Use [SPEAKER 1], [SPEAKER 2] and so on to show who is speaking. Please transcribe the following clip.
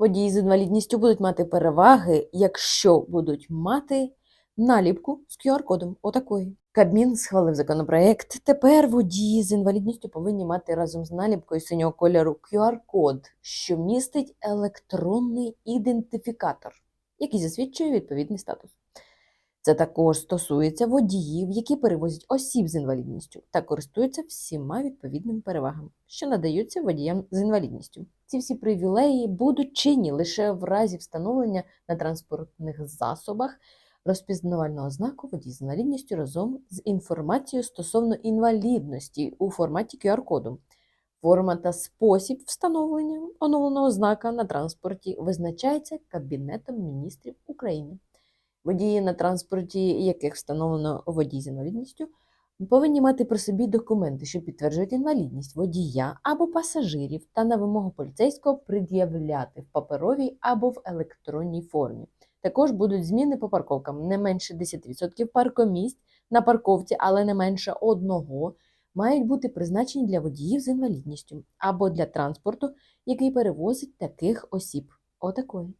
[SPEAKER 1] Водії з інвалідністю будуть мати переваги, якщо будуть мати наліпку з QR-кодом. Отакої. Кабмін схвалив законопроект. Тепер водії з інвалідністю повинні мати разом з наліпкою синього кольору QR-код, що містить електронний ідентифікатор, який засвідчує відповідний статус. Це також стосується водіїв, які перевозять осіб з інвалідністю та користуються всіма відповідними перевагами, що надаються водіям з інвалідністю. Ці всі привілеї будуть чинні лише в разі встановлення на транспортних засобах розпізнавального знаку водій з інвалідністю разом з інформацією стосовно інвалідності у форматі QR-коду. Форма та спосіб встановлення оновленого знака на транспорті визначається Кабінетом міністрів України. Водії на транспорті, яких встановлено водій з інвалідністю, повинні мати при собі документи, що підтверджують інвалідність водія або пасажирів, та на вимогу поліцейського пред'являти в паперовій або в електронній формі. Також будуть зміни по парковкам. Не менше 10% паркомісць на парковці, але не менше одного, мають бути призначені для водіїв з інвалідністю або для транспорту, який перевозить таких осіб. Отакої.